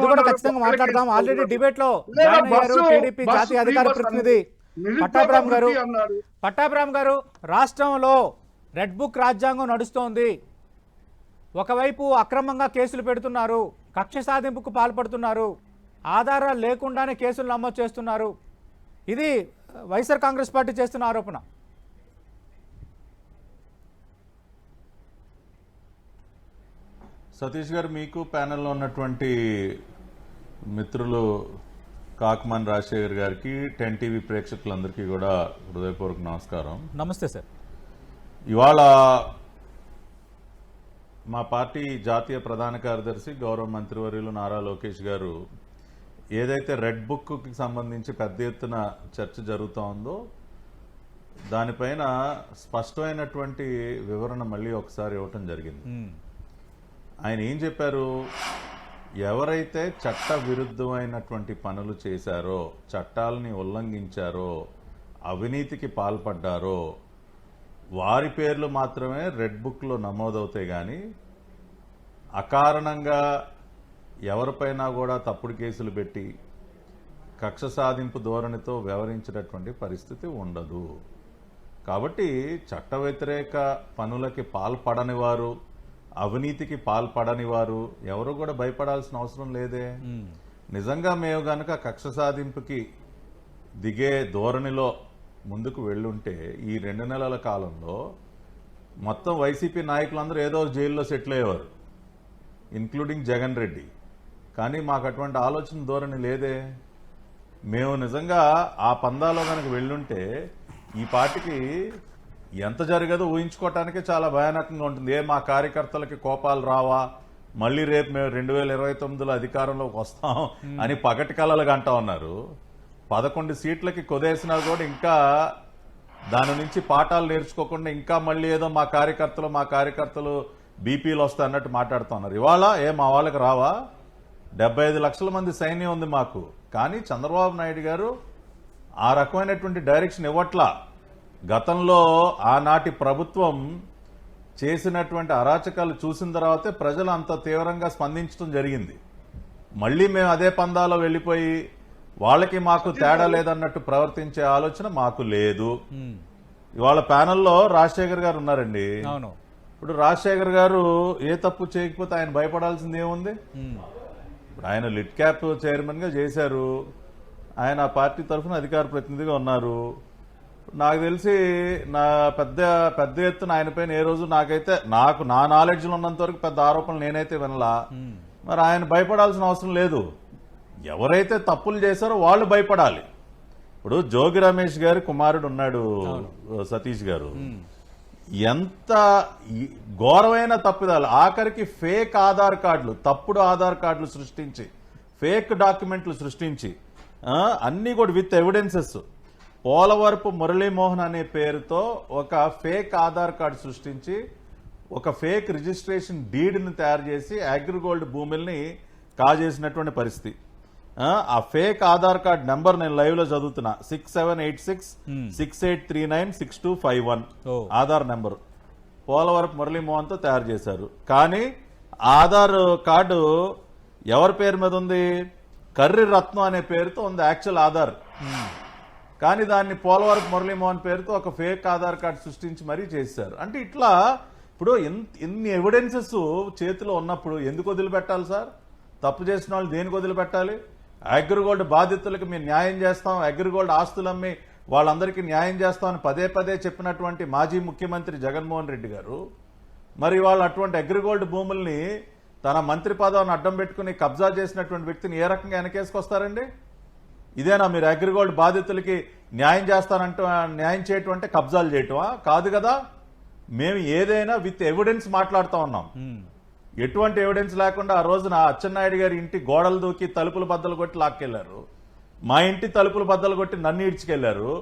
అది కూడా ఖచ్చితంగా మాట్లాడదాం. ఆల్రెడీ డిబేట్లో టీడీపీ జాతీయ అధికార ప్రతినిధి పట్టాభిరామ్ గారు. పట్టాభిరామ్ గారు రాష్ట్రంలో రెడ్ బుక్ రాజ్యాంగం నడుస్తోంది. ఒకవైపు అక్రమంగా కేసులు పెడుతున్నారు కక్ష సాధింపుకు పాల్పడుతున్నారు ఆధారాలు లేకుండానే కేసులు నమోదు చేస్తున్నారు. ఇది వైఎస్ఆర్ కాంగ్రెస్ పార్టీ చేస్తున్న ఆరోపణ. సతీష్ గారు మీకు ప్యానెల్లో ఉన్నటువంటి మిత్రులు కాకమాన్ రాజశేఖర్ గారికి టెన్ టీవీ ప్రేక్షకులందరికీ కూడా హృదయపూర్వక నమస్కారం. నమస్తే సార్. ఇవాళ మా పార్టీ జాతీయ ప్రధాన కార్యదర్శి గౌరవ మంత్రివర్యులు నారా లోకేష్ గారు ఏదైతే రెడ్ బుక్కి సంబంధించి పెద్ద ఎత్తున చర్చ జరుగుతూ ఉందో దానిపైన స్పష్టమైనటువంటి వివరణ మళ్ళీ ఒకసారి ఇవ్వటం జరిగింది. ఆయన ఏం చెప్పారు? ఎవరైతే చట్ట విరుద్ధమైనటువంటి పనులు చేశారో చట్టాలని ఉల్లంఘించారో అవినీతికి పాల్పడ్డారో వారి పేర్లు మాత్రమే రెడ్ బుక్లో నమోదవుతాయి కానీ అకారణంగా ఎవరిపైనా కూడా తప్పుడు కేసులు పెట్టి కక్ష సాధింపు ధోరణితో వ్యవహరించినటువంటి పరిస్థితి ఉండదు. కాబట్టి చట్ట వ్యతిరేక పనులకి పాల్పడని వారు అవినీతికి పాల్పడని వారు ఎవరు కూడా భయపడాల్సిన అవసరం లేదే. నిజంగా మేము గనక కక్ష సాధింపుకి దిగే ధోరణిలో ముందుకు వెళ్ళుంటే ఈ రెండు నెలల కాలంలో మొత్తం వైసీపీ నాయకులందరూ ఏదో ఒక జైల్లో సెటిల్ అయ్యేవారు ఇన్క్లూడింగ్ జగన్ రెడ్డి. కానీ మాకు అటువంటి ఆలోచన ధోరణి లేదే. మేము నిజంగా ఆ పందాలో కనుక వెళ్ళుంటే ఈ పార్టీకి ఎంత జరగదో ఊహించుకోవటానికి చాలా భయానకంగా ఉంటుంది. ఏ మా కార్యకర్తలకి కోపాలు రావా? మళ్ళీ రేపు మేము రెండు వేల ఇరవై తొమ్మిదిలో అధికారంలోకి వస్తాం అని పగటి కలలుగా అంటా ఉన్నారు. పదకొండు సీట్లకి కొదేసినా కూడా ఇంకా దాని నుంచి పాఠాలు నేర్చుకోకుండా ఇంకా మళ్ళీ ఏదో మా కార్యకర్తలు మా కార్యకర్తలు బీపీలు వస్తాయి అన్నట్టు మాట్లాడుతున్నారు ఇవాళ ఏ మా వాళ్ళకి రావా? డెబ్బై ఐదు లక్షల మంది సైన్యం ఉంది మాకు. కానీ చంద్రబాబు నాయుడు గారు ఆ రకమైనటువంటి డైరెక్షన్ ఇవ్వట్లా. గతంలో ఆనాటి ప్రభుత్వం చేసినటువంటి అరాచకాలు చూసిన తర్వాతే ప్రజలు అంత తీవ్రంగా స్పందించడం జరిగింది. మళ్ళీ మేము అదే పందాలో వెళ్ళిపోయి వాళ్ళకి మాకు తేడా లేదన్నట్టు ప్రవర్తించే ఆలోచన మాకు లేదు. ఇవాళ ప్యానెల్లో రాజశేఖర్ గారు ఉన్నారండి. అవును. ఇప్పుడు రాజశేఖర్ గారు ఏ తప్పు చేయకపోతే ఆయన భయపడాల్సింది ఏముంది? ఇప్పుడు ఆయన లిట్ క్యాప్ చైర్మన్గా చేశారు. ఆయన ఆ పార్టీ తరఫున అధికార ప్రతినిధిగా ఉన్నారు. నాకు తెలిసి నా పెద్ద పెద్ద ఎత్తున ఆయన పైన ఏ రోజు నాకైతే నాకు నా నాలెడ్జ్లో ఉన్నంత వరకు పెద్ద ఆరోపణలు నేనైతే వినలా. మరి ఆయన భయపడాల్సిన అవసరం లేదు. ఎవరైతే తప్పులు చేశారో వాళ్ళు భయపడాలి. ఇప్పుడు జోగి రమేష్ గారి కుమారుడు ఉన్నాడు సతీష్ గారు. ఎంత ఘోరమైన తప్పిదాలు. ఆఖరికి ఫేక్ ఆధార్ కార్డులు తప్పుడు ఆధార్ కార్డులు సృష్టించి ఫేక్ డాక్యుమెంట్లు సృష్టించి అన్ని కూడా విత్ ఎవిడెన్సెస్. పోలవరపు మురళీమోహన్ అనే పేరుతో ఒక ఫేక్ ఆధార్ కార్డు సృష్టించి ఒక ఫేక్ రిజిస్ట్రేషన్ డీడ్ని తయారు చేసి అగ్రిగోల్డ్ భూముల్ని కాజేసినటువంటి పరిస్థితి. ఆ, ఫేక్ ఆధార్ కార్డ్ నెంబర్ నేను లైవ్లో చదువుతున్నా. Six seven eight six six eight three nine six two five one. Aadhaar number. Polavarapu మురళీమోహన్తో తయారు చేశారు. కానీ ఆధార్ కార్డు ఎవరి పేరు మీద ఉంది? కర్రి రత్నం అనే పేరుతో ఉంది యాక్చువల్ ఆధార్. కానీ దాన్ని పోలవరపు మురళీమోహన్ పేరుతో ఒక ఫేక్ ఆధార్ కార్డు సృష్టించి మరీ చేశారు. అంటే ఇట్లా ఇప్పుడు ఎన్ని ఎవిడెన్సెస్ చేతిలో ఉన్నప్పుడు ఎందుకు వదిలిపెట్టాలి సార్? తప్పు చేసిన వాళ్ళు దేనికి వదిలిపెట్టాలి? అగ్రిగోల్డ్ బాధితులకు మేము న్యాయం చేస్తాం అగ్రిగోల్డ్ ఆస్తులు అమ్మి వాళ్ళందరికీ న్యాయం చేస్తామని పదే పదే చెప్పినటువంటి మాజీ ముఖ్యమంత్రి జగన్మోహన్ రెడ్డి గారు మరి వాళ్ళు అటువంటి అగ్రిగోల్డ్ భూముల్ని తన మంత్రి పదవిని అడ్డం పెట్టుకుని కబ్జా చేసినటువంటి వ్యక్తిని ఏ రకంగా వెనకేసుకొస్తారండి? ఇదేనా మీరు అగ్రిగోల్డ్ బాధితులకి న్యాయం చేస్తానంటూ న్యాయం చేయటం అంటే కబ్జాలు చేయటమా? కాదు కదా. మేము ఏదైనా విత్ ఎవిడెన్స్ మాట్లాడుతూ ఉన్నాం. ఉమ్, ఎటువంటి ఎవిడెన్స్ లేకుండా ఆ రోజున అచ్చెన్నాయుడు గారి ఇంటి గోడలు దూకి తలుపులు బద్దలు కొట్టి లాక్కెళ్ళారు. మా ఇంటి తలుపులు బద్దలు కొట్టి నన్ను ఈడ్చుకెళ్ళారు.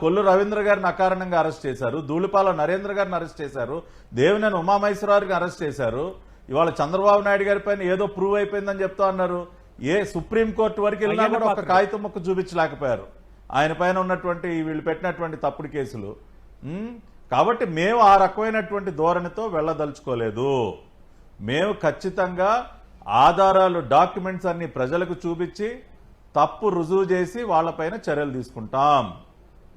కొల్లు రవీంద్ర గారిని అకారణంగా అరెస్ట్ చేశారు. ధూళిపాల నరేంద్ర గారిని అరెస్ట్ చేశారు. దేవినేని ఉమామహేశ్వరరావుని అరెస్ట్ చేశారు. ఇవాళ చంద్రబాబు నాయుడు గారి పైన ఏదో ప్రూవ్ అయిపోయిందని చెప్తా అన్నారు. ఏ సుప్రీం కోర్టు వరకు వెళ్ళినా కూడా ఒక. కాగితం ముక్క చూపించలేకపోయారు. ఆయన పైన ఉన్నటువంటి వీళ్ళు పెట్టినటువంటి తప్పుడు కేసులు. కాబట్టి మేము ఆ రకమైనటువంటి ధోరణితో వెళ్ళదలుచుకోలేదు. మేము ఖచ్చితంగా ఆధారాలు డాక్యుమెంట్స్ అన్ని ప్రజలకు చూపించి తప్పు రుజువు చేసి వాళ్ళపైన చర్యలు తీసుకుంటాం.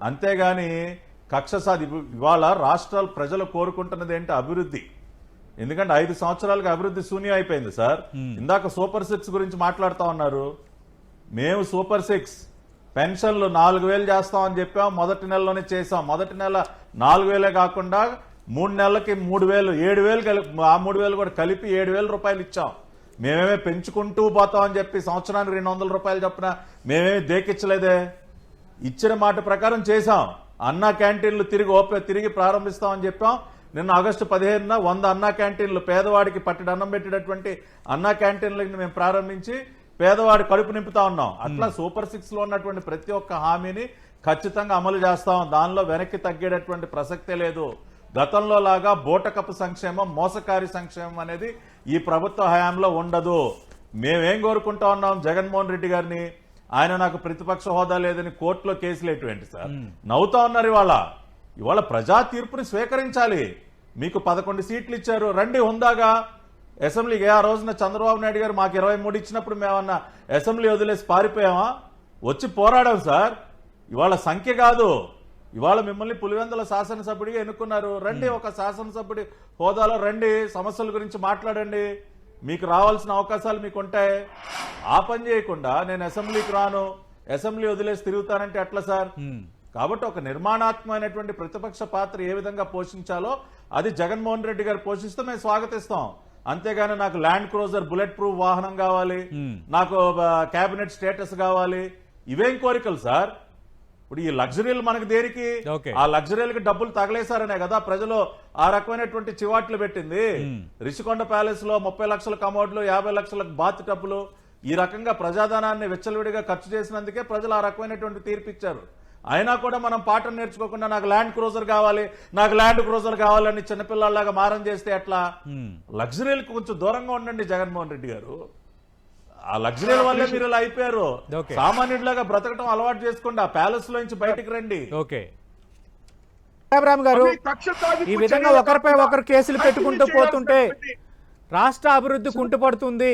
అంతేగాని కక్ష సాధి ఇవాళ రాష్ట్రాలు ప్రజలు కోరుకుంటున్నది ఏంటి? అభివృద్ధి. ఎందుకంటే ఐదు సంవత్సరాలుగా అభివృద్ధి శూన్యం అయిపోయింది సార్. ఇందాక సూపర్ సిక్స్ గురించి మాట్లాడుతా ఉన్నారు. మేము సూపర్ సిక్స్. పెన్షన్లు నాలుగు వేలు చేస్తామని చెప్పాం మొదటి నెలలోనే చేసాం మొదటి నెల నాలుగు వేలే కాకుండా మూడు నెలలకి మూడు వేలు ఏడు వేలు కలిపి ఆ మూడు వేలు కూడా కలిపి ఏడు వేల రూపాయలు ఇచ్చాం. మేమేమే పెంచుకుంటూ పోతామని చెప్పి సంవత్సరానికి రెండు వందల రూపాయలు చొప్పున మేమేమి దేకిచ్చలేదే. ఇచ్చిన మాట ప్రకారం చేశాం. అన్నా క్యాంటీన్లు తిరిగి ఓపె తిరిగి ప్రారంభిస్తామని చెప్పాం. నిన్న ఆగస్టు పదిహేనున వంద అన్నా క్యాంటీన్లు పేదవాడికి పట్టెడు అన్నం పెట్టేటటువంటి అన్నా క్యాంటీన్లను మేము ప్రారంభించి పేదవాడి కడుపు నింపుతా ఉన్నాం. అట్లా సూపర్ సిక్స్లో ఉన్నటువంటి ప్రతి ఒక్క హామీని ఖచ్చితంగా అమలు చేస్తాం దానిలో వెనక్కి తగ్గేటటువంటి ప్రసక్తే లేదు. గతంలో లాగా బోటకపు సంక్షేమం మోసకారి సంక్షేమం అనేది ఈ ప్రభుత్వ హయాంలో ఉండదు. మేమేం కోరుకుంటా ఉన్నాం జగన్మోహన్ రెడ్డి గారిని? ఆయన నాకు ప్రతిపక్ష హోదా లేదని కోర్టులో కేసులు ఎటువంటి సార్? నవ్వుతా ఉన్నారు ఇవాళ. ఇవాళ ప్రజా తీర్పుని స్వీకరించాలి. మీకు పదకొండు సీట్లు ఇచ్చారు. రండి హుందాగా. అసెంబ్లీకి ఆ రోజున చంద్రబాబు నాయుడు గారు మాకు ఇరవై మూడు ఇచ్చినప్పుడు మేమన్నా అసెంబ్లీ వదిలేసి పారిపోయామా? వచ్చి పోరాడాం సార్. ఇవాళ సంఖ్య కాదు. ఇవాళ మిమ్మల్ని పులివెందుల శాసనసభ్యుడిగా ఎన్నుకున్నారు. రండి ఒక శాసనసభ్యుడి హోదాలో రండి. సమస్యల గురించి మాట్లాడండి. మీకు రావాల్సిన అవకాశాలు మీకు ఉంటాయి ఆ పని చేయకుండా నేను అసెంబ్లీకి రాను. అసెంబ్లీ వదిలేసి తిరుగుతానంటే ఎట్లా సార్? కాబట్టి ఒక నిర్మాణాత్మకమైనటువంటి ప్రతిపక్ష పాత్ర ఏ విధంగా పోషించాలో అది జగన్మోహన్ రెడ్డి గారు పోషిస్తే మేము స్వాగతిస్తాం. అంతేగాని నాకు ల్యాండ్ క్రూజర్ బుల్లెట్ ప్రూఫ్ వాహనం కావాలి నాకు కేబినెట్ స్టేటస్ కావాలి. ఇవేం కోరికలు సార్? ఇప్పుడు ఈ లగ్జరీలు మనకు దేనికి. ఆ లగ్జరీలకు డబ్బులు తగలేశారనే కదా ప్రజలు ఆ రకమైనటువంటి చివాట్లు పెట్టింది. రిషికొండ ప్యాలెస్లో ముప్పై లక్షల కమోడ్లు యాభై లక్షల బాత్ టబ్బులు ఈ రకంగా ప్రజాధనాన్ని విచ్చలవిడిగా ఖర్చు చేసినందుకే ప్రజలు ఆ రకమైనటువంటి తీర్పు ఇచ్చారు. అయినా కూడా మనం పాఠం నేర్చుకోకుండా నాకు ల్యాండ్ క్రూజర్ కావాలి నాకు ల్యాండ్ క్రూజర్ కావాలని చిన్నపిల్లల్లాగా మారం చేస్తే ఎట్లా? లగ్జరీలకు కొంచెం దూరంగా ఉండండి జగన్మోహన్ రెడ్డి గారు. ఆ లగ్జరీల వల్లే మీరు ఇలా అయిపోయారు. సామాన్యుడిలాగా బ్రతకటం అలవాటు చేసుకోండి ఆ ప్యాలెస్లో నుంచి బయటికి రండి. ఓకే గారు ఈ విధంగా ఒకరిపై ఒకరు కేసులు పెట్టుకుంటూ పోతుంటే రాష్ట్ర అభివృద్ధి కుంటుపడుతుంది.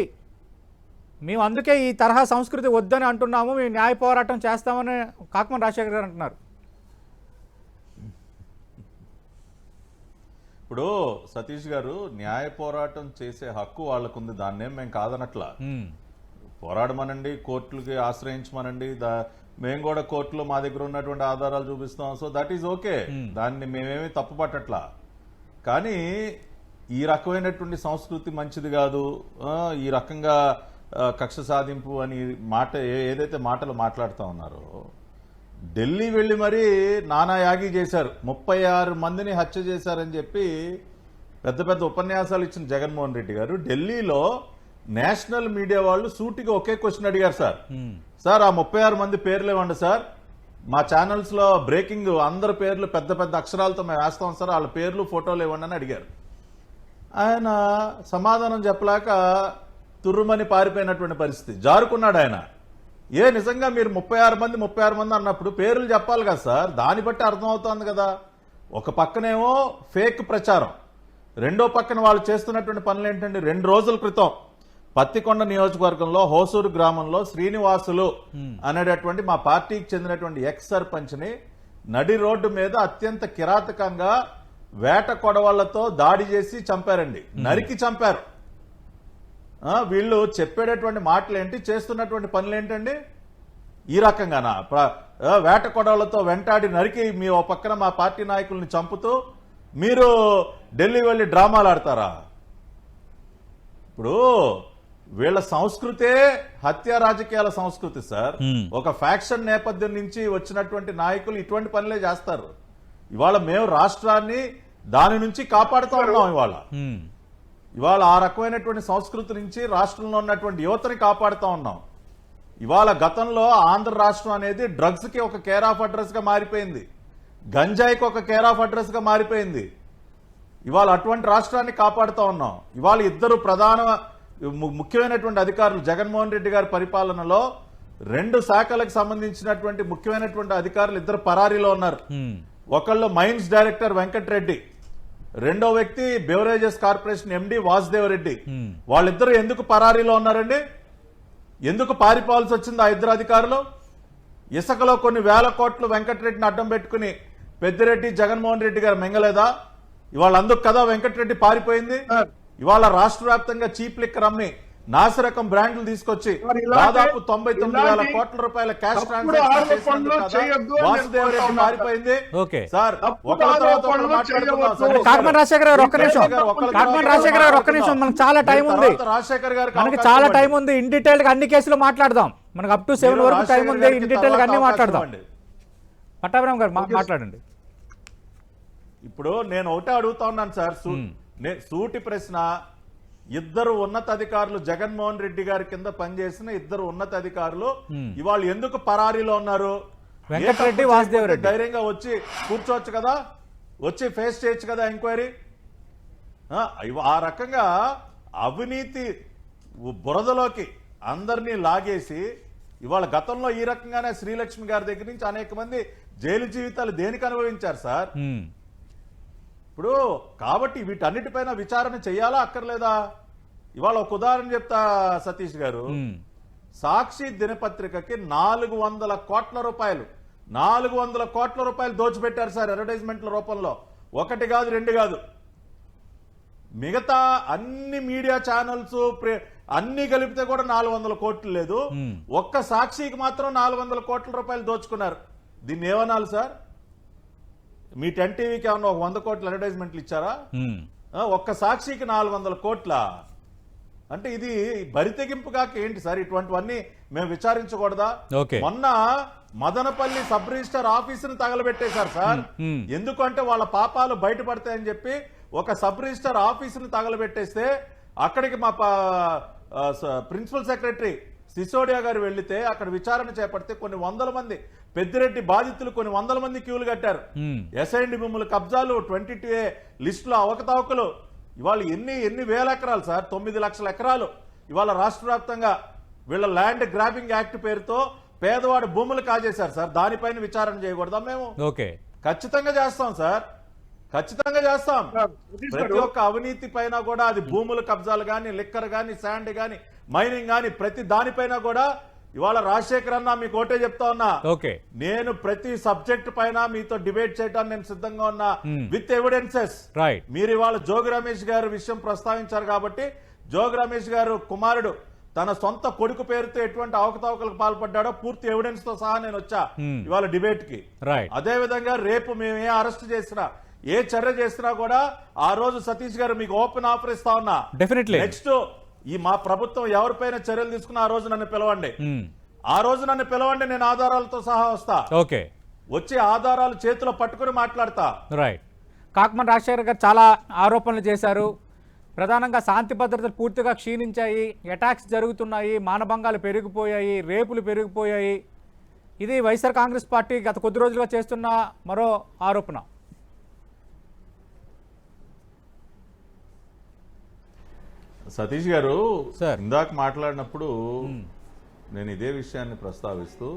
మేము అందుకే ఈ తరహా సంస్కృతి వద్దని అంటున్నాము మేము న్యాయ పోరాటం చేస్తామని కాకమన్ రాజశేఖర్ గారు అంటున్నారు. ఇప్పుడు సతీష్ గారు న్యాయ పోరాటం చేసే హక్కు వాళ్ళకుంది దాన్నేం మేము కాదనట్లా. పోరాడమనండి కోర్టులకి ఆశ్రయించమనండి దా మేము కూడా కోర్టులో మా దగ్గర ఉన్నటువంటి ఆధారాలు చూపిస్తాం సో దట్ ఈజ్ ఓకే. దాన్ని మేమేమి తప్పు పట్టట్లా కానీ ఈ రకమైనటువంటి సంస్కృతి మంచిది కాదు ఈ రకంగా కక్ష సాధింపు అని మాట ఏదైతే మాటలు మాట్లాడుతూ ఉన్నారో ఢిల్లీ వెళ్ళి మరీ నానా యాగి చేశారు. ముప్పై ఆరు మందిని హత్య చేశారని చెప్పి పెద్ద పెద్ద ఉపన్యాసాలు ఇచ్చిన జగన్మోహన్ రెడ్డి గారు ఢిల్లీలో నేషనల్ మీడియా వాళ్ళు సూటిగా ఒకే క్వశ్చన్ అడిగారు సార్. సార్ ఆ ముప్పై ఆరు మంది పేర్లు ఇవ్వండి సార్. మా ఛానల్స్లో బ్రేకింగ్ అందరి పేర్లు పెద్ద పెద్ద అక్షరాలతో మేము వేస్తాం సార్ వాళ్ళ పేర్లు ఫోటోలు ఇవ్వండి అని అడిగారు. ఆయన సమాధానం చెప్పలేక తుర్రుమని పారిపోయినటువంటి పరిస్థితి. జారుకున్నాడు ఆయన. ఏ నిజంగా మీరు ముప్పై ఆరు మంది ముప్పై ఆరు మంది అన్నప్పుడు పేర్లు చెప్పాలి కదా సార్? దాన్ని బట్టి అర్థమవుతోంది కదా. ఒక పక్కనేమో ఫేక్ ప్రచారం. రెండో పక్కన వాళ్ళు చేస్తున్నటువంటి పనులు ఏంటంటే రెండు రోజుల క్రితం పత్తికొండ నియోజకవర్గంలో హోసూరు గ్రామంలో శ్రీనివాసులు అనేటటువంటి మా పార్టీకి చెందినటువంటి ఎక్స్ సర్పంచ్ని నడి రోడ్డు మీద అత్యంత కిరాతకంగా వేట కొడవళ్ళతో దాడి చేసి చంపారండి. నరికి చంపారు. వీళ్ళు చెప్పేటటువంటి మాటలు ఏంటి చేస్తున్నటువంటి పనులు ఏంటండి ఈ రకంగానా? వేట కొడవలతో వెంటాడి నరికి మీ ఓ పక్కన మా పార్టీ నాయకుల్ని చంపుతూ మీరు ఢిల్లీ వెళ్ళి డ్రామాలు ఆడతారా? ఇప్పుడు వీళ్ళ సంస్కృతే హత్య రాజకీయాల సంస్కృతి సార్. ఒక ఫ్యాక్షన్ నేపథ్యం నుంచి వచ్చినటువంటి నాయకులు ఇటువంటి పనులే చేస్తారు. ఇవాళ మేము రాష్ట్రాన్ని దాని నుంచి కాపాడుతా ఉన్నాం ఇవాళ. ఇవాళ ఆ రకమైనటువంటి సంస్కృతి నుంచి రాష్ట్రంలో ఉన్నటువంటి యువతని కాపాడుతా ఉన్నాం. ఇవాళ గతంలో ఆంధ్ర రాష్ట్రం అనేది డ్రగ్స్కి ఒక కేర్ ఆఫ్ అడ్రస్గా మారిపోయింది. గంజాయికి ఒక కేర్ ఆఫ్ అడ్రస్గా మారిపోయింది. ఇవాళ అటువంటి రాష్ట్రాన్ని కాపాడుతా ఉన్నాం. ఇవాళ ఇద్దరు ప్రధాన ముఖ్యమైనటువంటి అధికారులు జగన్మోహన్ రెడ్డి గారి పరిపాలనలో రెండు శాఖలకు సంబంధించినటువంటి ముఖ్యమైనటువంటి అధికారులు ఇద్దరు పరారీలో ఉన్నారు. ఒకళ్ళు మైన్స్ డైరెక్టర్ వెంకటరెడ్డి రెండో వ్యక్తి beverages corporation MD Vasudev Reddy Hmm. వాళ్ళిద్దరు ఎందుకు పరారీలో ఉన్నారండి? ఎందుకు పారిపోవాల్సి వచ్చింది ఆ ఇద్దరు అధికారులు? ఇసుకలో కొన్ని వేల కోట్లు వెంకటరెడ్డిని అడ్డం పెట్టుకుని పెద్దిరెడ్డి జగన్మోహన్ రెడ్డి గారు మింగలేదా? ఇవాళ అందుకు కదా వెంకటరెడ్డి పారిపోయింది. ఇవాళ రాష్ట్ర వ్యాప్తంగా చీప్ లిక్కర్ అమ్మి నాసిరకం బ్రాండ్లు తీసుకొచ్చి దాదాపు తొంభై తొమ్మిది వేల కోట్ల రూపాయల cash transaction Vasudev Reddy okay. Sir ఒకరి తర్వాత గారు. కాకమన్ రాజశేఖర్ గారు ఒక్క నిమిషం. గారు కాకమన్ రాజశేఖర్ గారు ఒక్క నిమిషం. మనకు చాలా టైం ఉంది. రాజశేఖర్ గారికి మనకి చాలా. టైం ఉంది. ఇన్ డీటెయిల్గా అన్ని కేసులు మాట్లాడదాం. మనకు అప్ టు సెవెన్ వరకు టైం ఉంది. ఇన్ డీటెయిల్గా అన్ని మాట్లాడదాం. పట్టాభిరామ్ గారు మాట్లాడండి. ఇప్పుడు నేను ఒకటే అడుగుతా ఉన్నాను సార్. నే- సూటి ప్రశ్న ఇద్దరు ఉన్నతాధికారులు జగన్మోహన్ రెడ్డి గారి కింద పనిచేసిన ఇద్దరు ఉన్నతాధికారులు ఇవాళ ఎందుకు పరారీలో ఉన్నారు? వెంకటరెడ్డి. ధైర్యంగా వచ్చి కూర్చోవచ్చు కదా? వచ్చి ఫేస్ చేయొచ్చు కదా ఎంక్వైరీ? ఆ, రకంగా అవినీతి బురదలోకి అందరినీ లాగేసి ఇవాళ గతంలో ఈ రకంగానే శ్రీలక్ష్మి గారి దగ్గర నుంచి అనేక మంది జైలు జీవితాలు దేనికి అనుభవించారు సార్. ఇప్పుడు కాబట్టి వీటన్నిటిపైన విచారణ చేయాలా అక్కర్లేదా? ఇవాళ ఒక ఉదాహరణ చెప్తా సతీష్ గారు. సాక్షి దినపత్రికకి నాలుగు వందల కోట్ల రూపాయలు. నాలుగు వందల కోట్ల రూపాయలు దోచిపెట్టారు సార్ అడ్వర్టైజ్మెంట్ల రూపంలో. ఒకటి కాదు రెండు కాదు. మిగతా అన్ని మీడియా ఛానల్స్ అన్ని కలిపితే కూడా నాలుగు వందల కోట్లు లేదు. ఒక్క సాక్షికి మాత్రం నాలుగు వందల కోట్ల రూపాయలు దోచుకున్నారు. దీన్ని ఏమనాలి సార్? మీ టెన్ టీవీకి ఏమన్నా ఒక వంద కోట్ల అడ్వర్టైజ్మెంట్లు ఇచ్చారా? ఒక్క సాక్షికి నాలుగు వందల కోట్ల. అంటే ఇది బరితెగింపు కాక ఏంటి సార్? ఇటువంటివన్నీ మేము విచారించకూడదా? ఓకే. మొన్న మదనపల్లి సబ్ రిజిస్టర్ ఆఫీసును తగలబెట్టేశారు సార్. ఎందుకంటే వాళ్ళ పాపాలు బయటపడతాయని చెప్పి ఒక సబ్ రిజిస్టర్ ఆఫీసును తగలబెట్టేస్తే అక్కడికి మా ప్రిన్సిపల్ సెక్రటరీ సిసోడియా గారు వెళ్ళితే అక్కడ విచారణ చేపడితే కొన్ని వందల మంది పెద్దిరెడ్డి బాధితులు కొన్ని వందల మంది క్యూలు కట్టారు. ఎస్ఐండి భూముల కబ్జాలు ట్వంటీ టూ ఏ లిస్టులో అవకతవకలు. ఇవాళ ఎన్ని ఎన్ని వేల ఎకరాలు సార్? తొమ్మిది లక్షల ఎకరాలు. ఇవాళ రాష్ట్ర వ్యాప్తంగా వీళ్ళ ల్యాండ్ గ్రాబింగ్ యాక్ట్ పేరుతో పేదవాడి భూములు కాజేశారు సార్. దానిపైన విచారణ చేయకూడదా మేము? ఓకే. ఖచ్చితంగా చేస్తాం సార్. ఖచ్చితంగా చేస్తాం. ప్రతి. ఒక్క అవినీతి పైన కూడా అది భూముల కబ్జాలు గాని లిక్కర్ గాని శాండ్ గాని మైనింగ్ గాని ప్రతి దానిపైన కూడా ఇవాళ రాజశేఖర్ అన్న మీకు ఒకటే చెప్తా ఉన్నా. ఓకే. నేను ప్రతి సబ్జెక్ట్ పైన మీతో డిబేట్ చేయడానికి నేను సిద్ధంగా ఉన్నా. Hmm. With evidences. రైట్ మీరు ఇవాళ జోగి రమేష్ గారు విషయం ప్రస్తావించారు కాబట్టి జోగి రమేష్ గారు కుమారుడు తన సొంత కొడుకు పేరుతో ఎటువంటి అవకతవకలకు పాల్పడ్డాడో పూర్తి ఎవిడెన్స్తో సహా నేను వచ్చా Hmm. ఇవాళ డిబేట్కి రైట్ అదే విధంగా రేపు మేము ఏ అరెస్ట్ చేసినా ఏ చర్య చేసినా కూడా ఆ రోజు సతీష్ గారు మీకు ఓపెన్ ఆఫర్ ఇస్తా ఉన్నా. డెఫినెట్లీ నెక్స్ట్ ఈ మా ప్రభుత్వం ఎవరిపైన చర్యలు తీసుకున్నా ఆ రోజు నన్ను పిలవండి. ఉమ్. ఆ రోజు నన్ను పిలవండి నేను ఆధారాలతో సహా వస్తా. ఓకే వచ్చి ఆధారాలు చేతిలో పట్టుకుని మాట్లాడతా. రైట్ కాకమన్ రాజశేఖర్ గారు చాలా ఆరోపణలు చేశారు. ప్రధానంగా శాంతి భద్రతలు పూర్తిగా క్షీణించాయి. అటాక్స్ జరుగుతున్నాయి. మానభంగాలు పెరిగిపోయాయి. రేపులు పెరిగిపోయాయి. ఇది వైఎస్ఆర్ కాంగ్రెస్ పార్టీ గత కొద్ది రోజులుగా చేస్తున్న మరో ఆరోపణ. సతీష్ గారు సార్. ఇందాక మాట్లాడినప్పుడు నేను ఇదే విషయాన్ని ప్రస్తావిస్తూ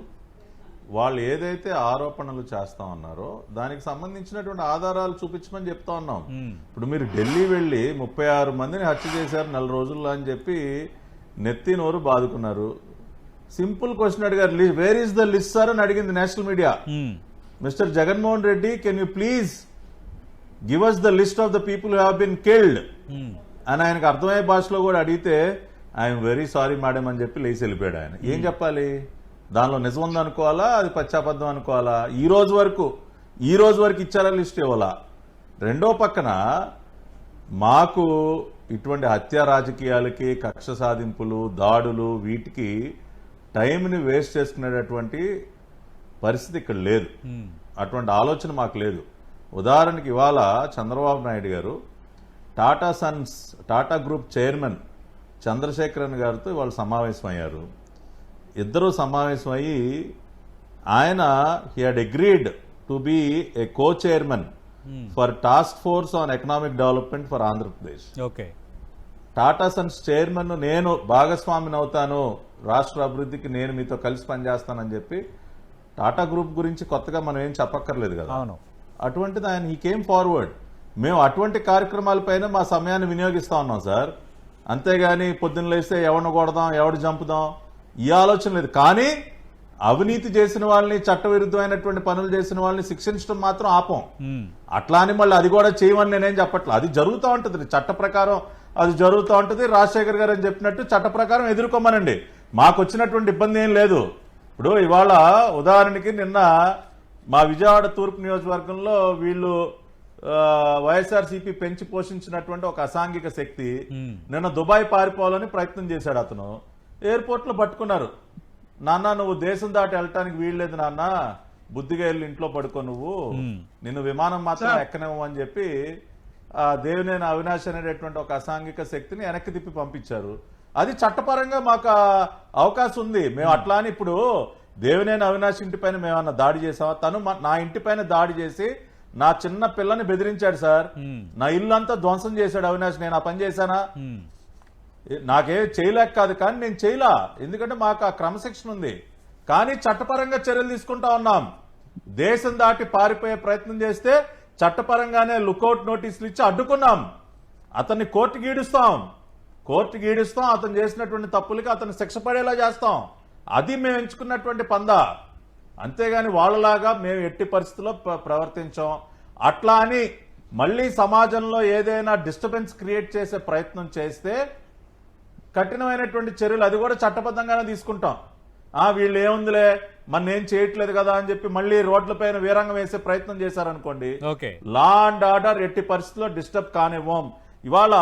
వాళ్ళు ఏదైతే ఆరోపణలు చేస్తా ఉన్నారో దానికి సంబంధించినటువంటి ఆధారాలు చూపించమని చెప్తా ఉన్నాం. ఇప్పుడు మీరు ఢిల్లీ వెళ్ళి ముప్పై ఆరు మందిని హత్య చేశారు నెల రోజుల్లో అని చెప్పి నెత్తి నోరు బాదుకున్నారు సింపుల్ క్వశ్చన్ అడిగారు where is the list sir అని అడిగింది national media. Mister Jaganmohan Reddy can you please give us the list of the people have been killed. అని ఆయనకు అర్థమయ్యే భాషలో కూడా అడిగితే ఐఎమ్ వెరీ సారీ మేడం అని చెప్పి లేచి వెళ్ళిపోయాడు ఆయన. ఏం చెప్పాలి? దానిలో నిజం ఉందనుకోవాలా అది పచ్చాబద్ధం అనుకోవాలా? ఈ రోజు వరకు ఈ రోజు వరకు ఇచ్చారా లిస్ట్ ఇవ్వాలా? రెండో పక్కన మాకు ఇటువంటి హత్య రాజకీయాలకి కక్ష సాధింపులు దాడులు వీటికి టైంని వేస్ట్ చేసుకునేటటువంటి పరిస్థితి ఇక్కడ లేదు. అటువంటి ఆలోచన మాకు లేదు. ఉదాహరణకి ఇవాళ చంద్రబాబు నాయుడు గారు Tata Sons Tata group chairman Chandrasekaran గారితో ఇవాళ సమావేశమయ్యారు. ఇద్దరు సమావేశమయ్యి ఆయన he had agreed to be a co chairman for task force on economic development for Andhra Pradesh okay Tata Sons chairman నేను భాగస్వామిని అవుతాను రాష్ట్ర అభివృద్ధికి నేను మీతో కలిసి పనిచేస్తానని చెప్పి టాటా గ్రూప్ గురించి కొత్తగా మనం ఏం చెప్పక్కర్లేదు కదా. అవును. అటువంటిది ఆయన హీ కేమ్ ఫార్వర్డ్ మేము అటువంటి కార్యక్రమాలపైన మా సమయాన్ని వినియోగిస్తా ఉన్నాం సార్. అంతేగాని పొద్దున్న లేస్తే ఎవరిని కొడదాం ఎవడు చంపుదాం ఈ ఆలోచన లేదు. కానీ అవినీతి చేసిన వాళ్ళని చట్టవిరుద్ధమైనటువంటి పనులు చేసిన వాళ్ళని శిక్షించడం మాత్రం ఆపం. అట్లా అని మళ్ళీ అది కూడా చేయమని నేనేం చెప్పట్లేదు అది జరుగుతూ ఉంటుంది. చట్ట ప్రకారం అది జరుగుతూ ఉంటుంది. రాజశేఖర్ గారు అని చెప్పినట్టు చట్ట ప్రకారం ఎదుర్కోమనండి. మాకు వచ్చినటువంటి ఇబ్బంది ఏం లేదు. ఇప్పుడు ఇవాళ ఉదాహరణకి నిన్న మా విజయవాడ తూర్పు నియోజకవర్గంలో వీళ్ళు వైఎస్ఆర్సీపీ పెంచి పోషించినటువంటి ఒక అసాంఘిక శక్తి. నిన్న దుబాయ్ పారిపోవాలని ప్రయత్నం చేశాడు అతను. ఎయిర్పోర్ట్లో పట్టుకున్నారు. నాన్న నువ్వు దేశం దాటి వెళ్ళటానికి వీల్లేదు నాన్న. బుద్ధిగా వెళ్ళి ఇంట్లో పడుకో నువ్వు. నిన్ను విమానం మాత్రం ఎక్కనేమో అని చెప్పి ఆ దేవినేని అవినాష్ అనేటటువంటి ఒక అసాంఘిక శక్తిని వెనక్కి తిప్పి పంపించారు. అది చట్టపరంగా మాకు అవకాశం ఉంది. మేము అట్లా అని ఇప్పుడు దేవినేని అవినాష్ ఇంటి పైన మేమన్నా దాడి చేసామా? తను నా ఇంటి పైన దాడి చేసి నా చిన్న పిల్లని బెదిరించాడు సార్. నా ఇల్లు అంతా ధ్వంసం చేశాడు అవినాష్ నేను ఆ పని చేశానా? నాకే చేయలేక కాదు కానీ నేను చేయలా. ఎందుకంటే మాకు ఆ క్రమశిక్షణ ఉంది. కానీ చట్టపరంగా చర్యలు తీసుకుంటా ఉన్నాం. దేశం దాటి పారిపోయే ప్రయత్నం చేస్తే చట్టపరంగానే లుకౌట్ నోటీసులు ఇచ్చి అడ్డుకున్నాం. అతన్ని కోర్టుకి ఈడుస్తాం కోర్టుకి ఈడుస్తాం అతను చేసినటువంటి తప్పులకి అతను శిక్ష పడేలా చేస్తాం. అది మేము ఎంచుకున్నటువంటి పందా. అంతేగాని వాళ్ళలాగా మేము ఎట్టి పరిస్థితుల్లో ప్ర- ప్రవర్తించాం. అట్లా అని మళ్ళీ సమాజంలో ఏదైనా డిస్టర్బెన్స్ క్రియేట్ చేసే ప్రయత్నం చేస్తే కఠినమైనటువంటి చర్యలు అది కూడా చట్టబద్ధంగానే తీసుకుంటాం. ఆ వీళ్ళు ఏముందిలే మన ఏం చేయట్లేదు కదా అని చెప్పి మళ్ళీ రోడ్లపైన వీరంగం వేసే ప్రయత్నం చేశారనుకోండి ఓకే. లా అండ్ ఆర్డర్ ఎట్టి పరిస్థితుల్లో డిస్టర్బ్ కానివ్వం. ఇవాళ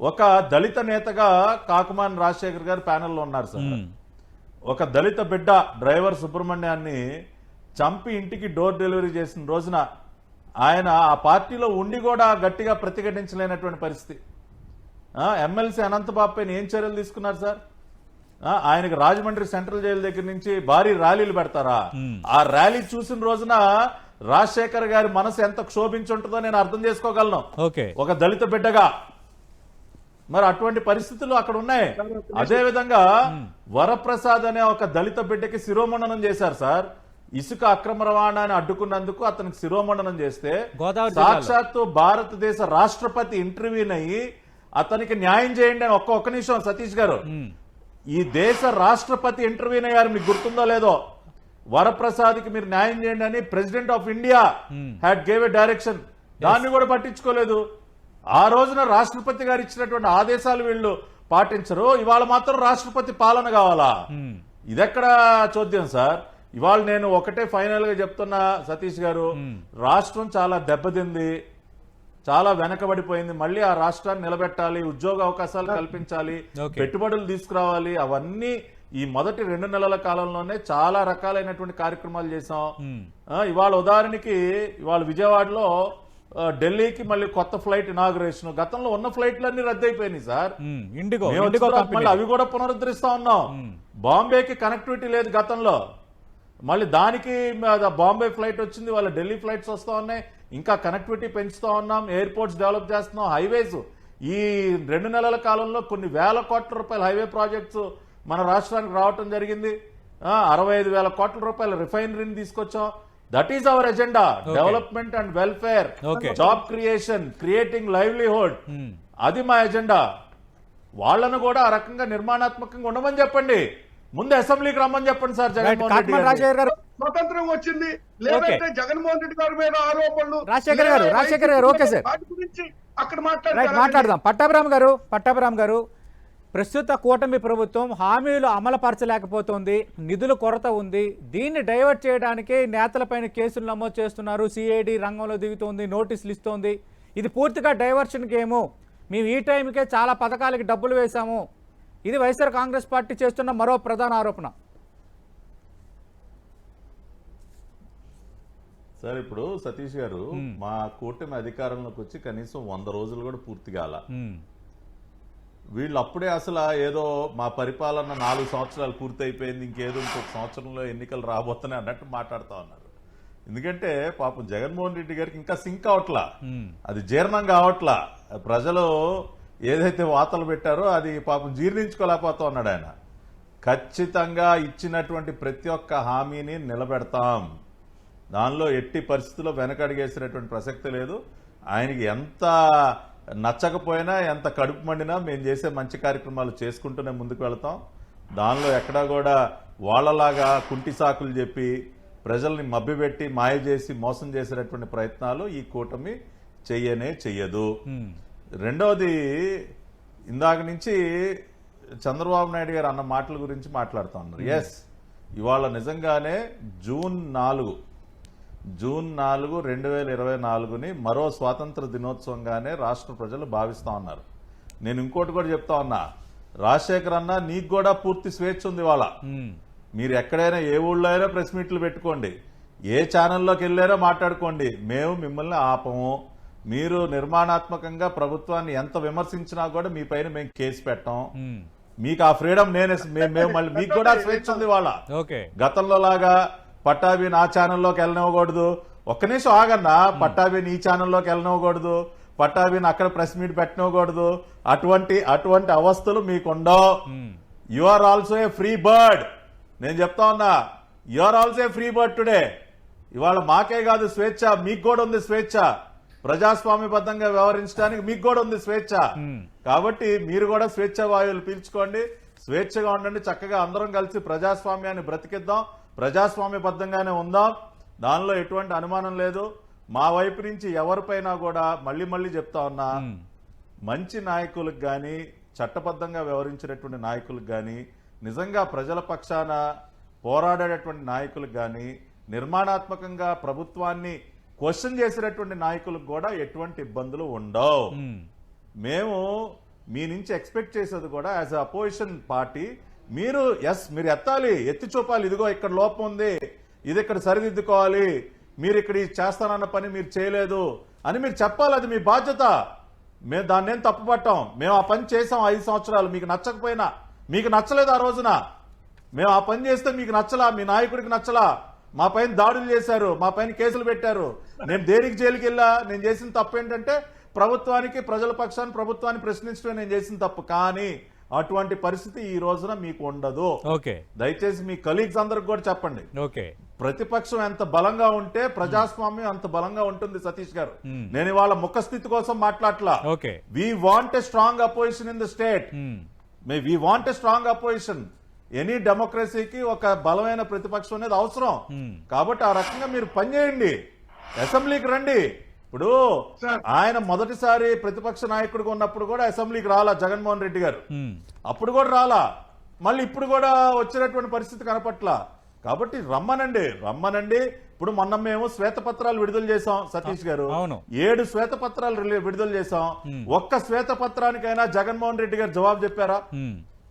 ఒక దళిత నేతగా కాకుమాన్ రాజశేఖర్ గారు ప్యానెల్లో ఉన్నారు సార్. ఒక దళిత బిడ్డ డ్రైవర్ సుబ్రహ్మణ్యాన్ని చంపి ఇంటికి డోర్ డెలివరీ చేసిన రోజున ఆయన ఆ పార్టీలో ఉండి కూడా గట్టిగా ప్రతిఘటించలేనటువంటి పరిస్థితి. ఎమ్మెల్సీ అనంతబాబు పైన ఏం చర్యలు తీసుకున్నారు సార్? ఆయనకి రాజమండ్రి సెంట్రల్ జైలు దగ్గర నుంచి భారీ ర్యాలీలు పెడతారా. ఆ ర్యాలీ చూసిన రోజున రాజశేఖర్ గారి మనసు ఎంత క్షోభించుంటుందో నేను అర్థం చేసుకోగలను. ఓకే. ఒక దళిత బిడ్డగా మరి అటువంటి పరిస్థితులు అక్కడ ఉన్నాయి. అదే విధంగా వరప్రసాద్ అనే ఒక దళిత బిడ్డకి శిరోమండనం చేశారు సార్. ఇసుక అక్రమ రవాణాని అడ్డుకున్నందుకు అతనికి శిరోమండనం చేస్తే. సాక్షాత్తు భారతదేశ రాష్ట్రపతి ఇంటర్వ్యూన్ అయ్యి అతనికి న్యాయం చేయండి అని ఒక్క ఒక్క నిమిషం సతీష్ గారు. ఈ దేశ రాష్ట్రపతి ఇంటర్వ్యూన్ అయ్యారు మీకు గుర్తుందో లేదో? వరప్రసాద్కి మీరు న్యాయం చేయండి అని president of India. Had gave a direction దాన్ని కూడా పట్టించుకోలేదు. ఆ రోజున రాష్ట్రపతి గారు ఇచ్చినటువంటి ఆదేశాలు వీళ్ళు పాటించరు. ఇవాళ మాత్రం రాష్ట్రపతి పాలన కావాలా? ఇదెక్కడ చోద్యం సార్? ఇవాళ నేను ఒకటే ఫైనల్గా చెప్తున్నా సతీష్ గారు. రాష్ట్రం చాలా దెబ్బతింది చాలా వెనకబడిపోయింది. మళ్ళీ ఆ రాష్ట్రాన్ని నిలబెట్టాలి ఉద్యోగ అవకాశాలు కల్పించాలి. పెట్టుబడులు తీసుకురావాలి అవన్నీ ఈ మొదటి రెండు నెలల కాలంలోనే చాలా రకాలైనటువంటి కార్యక్రమాలు ఆ, ఇవాళ ఉదాహరణకి ఇవాళ విజయవాడలో ఢిల్లీకి మళ్ళీ కొత్త ఫ్లైట్ ఇనాగ్రేషన్. గతంలో ఉన్న ఫ్లైట్లన్నీ రద్దయిపోయినాయి సార్. ఇండిగో మళ్ళీ అవి కూడా పునరుద్ధరిస్తా ఉన్నాం. బాంబేకి కనెక్టివిటీ లేదు గతంలో. మళ్ళీ దానికి బాంబే ఫ్లైట్ వచ్చింది వాళ్ళ ఢిల్లీ ఫ్లైట్స్ వస్తా ఉన్నాయి. ఇంకా కనెక్టివిటీ పెంచుతా ఉన్నాం ఎయిర్పోర్ట్స్ డెవలప్ చేస్తున్నాం హైవేస్ ఈ రెండు నెలల కాలంలో కొన్ని వేల కోట్ల రూపాయల హైవే ప్రాజెక్ట్స్ మన రాష్ట్రానికి రావటం జరిగింది. అరవై ఐదు వేల కోట్ల రూపాయల రిఫైనరీని తీసుకొచ్చాం. That is our agenda development and welfare. Job creation creating livelihood అది మా ఎజెండా వాళ్ళను కూడా ఆ రకంగా నిర్మాణాత్మకంగా ఉండమని చెప్పండి. ముందు అసెంబ్లీకి రమ్మని చెప్పండి సార్ జగన్మోహన్ రెడ్డి గారు స్వతంత్రం వచ్చింది. లేదంటే జగన్మోహన్ రెడ్డి గారి మీద ఆరోపణలు. రాజశేఖర్ గారు, రాజశేఖర్ గారు, ఓకే సార్. అక్కడ? మాట్లాడదాం. పట్టాభిరామ్ గారు పట్టాభిరామ్ గారు ప్రస్తుత కూటమి ప్రభుత్వం హామీలు అమలుపరచలేకపోతోంది నిధుల కొరత ఉంది. దీన్ని డైవర్ట్ చేయడానికి నేతలపైన కేసులు నమోదు చేస్తున్నారు. సిఐడి రంగంలో దిగుతోంది నోటీసులు ఇస్తోంది. ఇది పూర్తిగా డైవర్షన్ గేము. మేము ఈ టైంకే చాలా పథకాలకి డబ్బులు వేశాము. ఇది వైఎస్ఆర్ కాంగ్రెస్ పార్టీ చేస్తున్న మరో ప్రధాన ఆరోపణ. సార్ ఇప్పుడు సతీష్ గారు మా కూటమి అధికారంలోకి వచ్చి కనీసం వంద రోజులు కూడా పూర్తి కాల. వీళ్ళు అప్పుడే అసలు ఏదో మా పరిపాలన నాలుగు సంవత్సరాలు పూర్తి అయిపోయింది ఇంకేదో ఇంకొక సంవత్సరంలో ఎన్నికలు రాబోతున్నాయి అన్నట్టు మాట్లాడుతా ఉన్నారు. ఎందుకంటే పాపం జగన్మోహన్ రెడ్డి గారికి ఇంకా సింక్ అవట్లా. అది జీర్ణం కావట్లా. ప్రజలు ఏదైతే వాతలు పెట్టారో అది పాపం జీర్ణించుకోలేకపోతా ఉన్నాడు ఆయన. ఖచ్చితంగా ఇచ్చినటువంటి ప్రతి ఒక్క హామీని నిలబెడతాం. దానిలో ఎట్టి పరిస్థితుల్లో వెనకడిగేసినటువంటి ప్రసక్తి లేదు. ఆయనకి ఎంత నచ్చకపోయినా ఎంత కడుపు మండినా మేము చేసే మంచి కార్యక్రమాలు చేసుకుంటూనే ముందుకు వెళ్తాం. దానిలో ఎక్కడా కూడా వాళ్ళలాగా కుంటి సాకులు చెప్పి ప్రజల్ని మభ్యపెట్టి మాయ చేసి మోసం చేసేటటువంటి ప్రయత్నాలు ఈ కూటమి చెయ్యనే చెయ్యదు. రెండవది ఇందాక నుంచి చంద్రబాబు నాయుడు గారు అన్న మాటల గురించి మాట్లాడుతూ ఉన్నారు. ఎస్ ఇవాళ నిజంగానే జూన్ నాలుగు జూన్ నాలుగు రెండు వేల ఇరవై నాలుగుని మరో స్వాతంత్ర దినోత్సవంగానే రాష్ట్ర ప్రజలు భావిస్తా ఉన్నారు. నేను ఇంకోటి కూడా చెప్తా ఉన్నా. రాజశేఖర్ అన్న నీకు కూడా పూర్తి స్వేచ్ఛ ఉంది ఉమ్, మీరు ఎక్కడైనా ఏ ఊళ్ళో అయినా ప్రెస్ మీట్లు పెట్టుకోండి. ఏ ఛానల్లోకి వెళ్ళారో మాట్లాడుకోండి. మేము మిమ్మల్ని ఆపము. మీరు నిర్మాణాత్మకంగా ప్రభుత్వాన్ని ఎంత విమర్శించినా కూడా మీ పైన మేము కేసు పెట్టాం. మీకు ఆ ఫ్రీడమ్ నేనే మేము మళ్ళీ మీకు కూడా స్వేచ్ఛ ఉంది వాళ్ళ ఓకే. గతంలో లాగా పట్టాభి నా ఛానల్లోకి వెళ్ళనివ్వకూడదు. ఒక్క నిమిషం ఆగన్నా పట్టాభి నీ ఛానల్లోకి వెళ్ళనివ్వకూడదు. పట్టాభిని అక్కడ ప్రెస్ మీట్ పెట్టనివ్వకూడదు. అటువంటి అటువంటి అవస్థలు మీకు ఉండవు ఉమ్, you are also a free bird నేను చెప్తా ఉన్నా you are also a free bird today ఇవాళ మాకే కాదు స్వేచ్ఛ మీకు కూడా ఉంది స్వేచ్ఛ. ప్రజాస్వామ్యబద్ధంగా వ్యవహరించడానికి మీకు కూడా ఉంది స్వేచ్ఛ. కాబట్టి మీరు కూడా స్వేచ్ఛ వాయువులు పీల్చుకోండి. స్వేచ్ఛగా ఉండండి చక్కగా అందరం కలిసి ప్రజాస్వామ్యాన్ని బ్రతికిద్దాం. ప్రజాస్వామ్యబద్ధంగానే ఉందాం? దానిలో ఎటువంటి అనుమానం లేదు. మా వైపు నుంచి ఎవరిపైనా కూడా మళ్ళీ మళ్ళీ చెప్తా ఉన్నా మంచి నాయకులకు కానీ చట్టబద్ధంగా వ్యవహరించినటువంటి నాయకులకు కానీ నిజంగా ప్రజల పక్షాన పోరాడేటటువంటి నాయకులకు కానీ నిర్మాణాత్మకంగా ప్రభుత్వాన్ని క్వశ్చన్ చేసినటువంటి నాయకులకు కూడా ఎటువంటి ఇబ్బందులు ఉండవు. మేము. మీ నుంచి ఎక్స్పెక్ట్ చేసేది కూడా యాజ్ అపోజిషన్ పార్టీ మీరు ఎస్ మీరు ఎత్తాలి ఎత్తి చూపాలి ఇదిగో ఇక్కడ లోపం ఉంది ఇది ఇక్కడ సరిదిద్దుకోవాలి మీరు ఇక్కడ ఇది చేస్తానన్న పని మీరు చేయలేదు అని మీరు చెప్పాలి అది మీ బాధ్యత. మేము దాన్ని ఏం తప్పుపట్టాం? మేము ఆ పని చేసాం ఐదు సంవత్సరాలు మీకు నచ్చకపోయినా మీకు నచ్చలేదు ఆ రోజున. మేము ఆ పని చేస్తే మీకు నచ్చలా మీ నాయకుడికి నచ్చలా. మా పైన దాడులు చేశారు మా పైన కేసులు పెట్టారు. నేను దేనికి జైలుకి వెళ్ళా? నేను చేసిన తప్పు ఏంటంటే ప్రభుత్వానికి ప్రజల పక్షాన్ని ప్రభుత్వాన్ని ప్రశ్నించడం నేను చేసిన తప్పు. కానీ అటువంటి పరిస్థితి ఈ రోజున మీకు ఉండదు. ఓకే. దయచేసి మీ కలీగ్స్ అందరికి కూడా చెప్పండి. ఓకే. ప్రతిపక్షం ఎంత బలంగా ఉంటే ప్రజాస్వామ్యం అంత బలంగా ఉంటుంది సతీష్ గారు. Hmm. నేను ఇవాళ ముఖస్థితి కోసం మాట్లాడలా okay. We want a strong opposition in the state may we want a strong opposition any డెమోక్రసీకి ఒక బలమైన ప్రతిపక్షం అనేది అవసరం. Hmm. కాబట్టి ఆ రకంగా మీరు పనిచేయండి. అసెంబ్లీకి రండి. ఇప్పుడు. ఆయన మొదటిసారి ప్రతిపక్ష నాయకుడిగా ఉన్నప్పుడు కూడా అసెంబ్లీకి రాలా జగన్మోహన్ రెడ్డి గారు. అప్పుడు కూడా రాలా. మళ్ళీ ఇప్పుడు కూడా వచ్చినటువంటి పరిస్థితి కనపట్ల. కాబట్టి రమ్మనండి రమ్మనండి. ఇప్పుడు మొన్న మేము శ్వేతపత్రాలు విడుదల చేసాం సతీష్ గారు. అవును. ఏడు శ్వేతపత్రాలు రిలీ- విడుదల చేసాం ఒక్క శ్వేతపత్రానికైనా జగన్మోహన్ రెడ్డి గారు జవాబు చెప్పారా?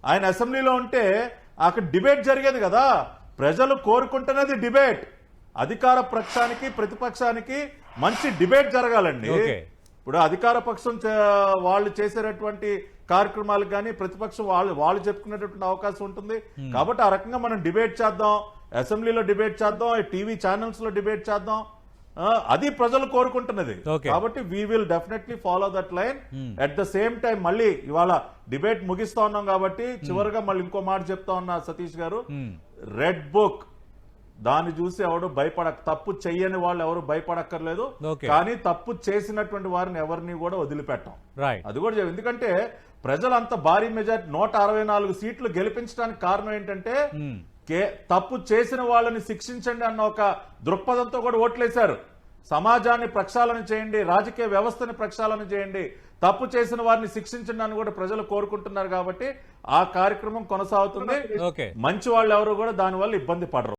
ఆయన అసెంబ్లీలో ఉంటే అక్కడ డిబేట్ జరిగేది కదా. ప్రజలు కోరుకుంటున్నది డిబేట్. అధికార పక్షానికి ప్రతిపక్షానికి మంచి డిబేట్ జరగాలండి. ఇప్పుడు అధికార పక్షం వాళ్ళు చేసేటటువంటి కార్యక్రమాలకు కానీ ప్రతిపక్షం వాళ్ళు వాళ్ళు చెప్పుకునేటటువంటి అవకాశం ఉంటుంది. కాబట్టి ఆ రకంగా మనం డిబేట్ చేద్దాం. అసెంబ్లీలో డిబేట్ చేద్దాం. టీవీ ఛానల్స్లో డిబేట్ చేద్దాం. అది ప్రజలు కోరుకుంటున్నది. కాబట్టి we will definitely follow that line at the same time మళ్ళీ ఇవాళ డిబేట్ ముగిస్తా ఉన్నాం కాబట్టి చివరిగా మళ్ళీ ఇంకో మాట చెప్తా ఉన్నా సతీష్ గారు. రెడ్ బుక్ దాన్ని చూసి ఎవడు భయపడక తప్పు చెయ్యని వాళ్ళు ఎవరు భయపడక్కర్లేదు. కానీ తప్పు చేసినటువంటి వారిని ఎవరిని కూడా వదిలిపెట్టాం. అది కూడా. ఎందుకంటే ప్రజలు అంత భారీ మెజార్టీ నూట అరవై నాలుగు సీట్లు గెలిపించడానికి కారణం ఏంటంటే కే- తప్పు చేసిన వాళ్ళని శిక్షించండి అన్న ఒక దృక్పథంతో కూడా ఓట్లేశారు. సమాజాన్ని ప్రక్షాళన చేయండి రాజకీయ వ్యవస్థని ప్రక్షాళన చేయండి తప్పు చేసిన వారిని శిక్షించండి అని కూడా ప్రజలు కోరుకుంటున్నారు కాబట్టి ఆ కార్యక్రమం కొనసాగుతుంది. మంచి వాళ్ళు ఎవరు కూడా దానివల్ల ఇబ్బంది పడరు.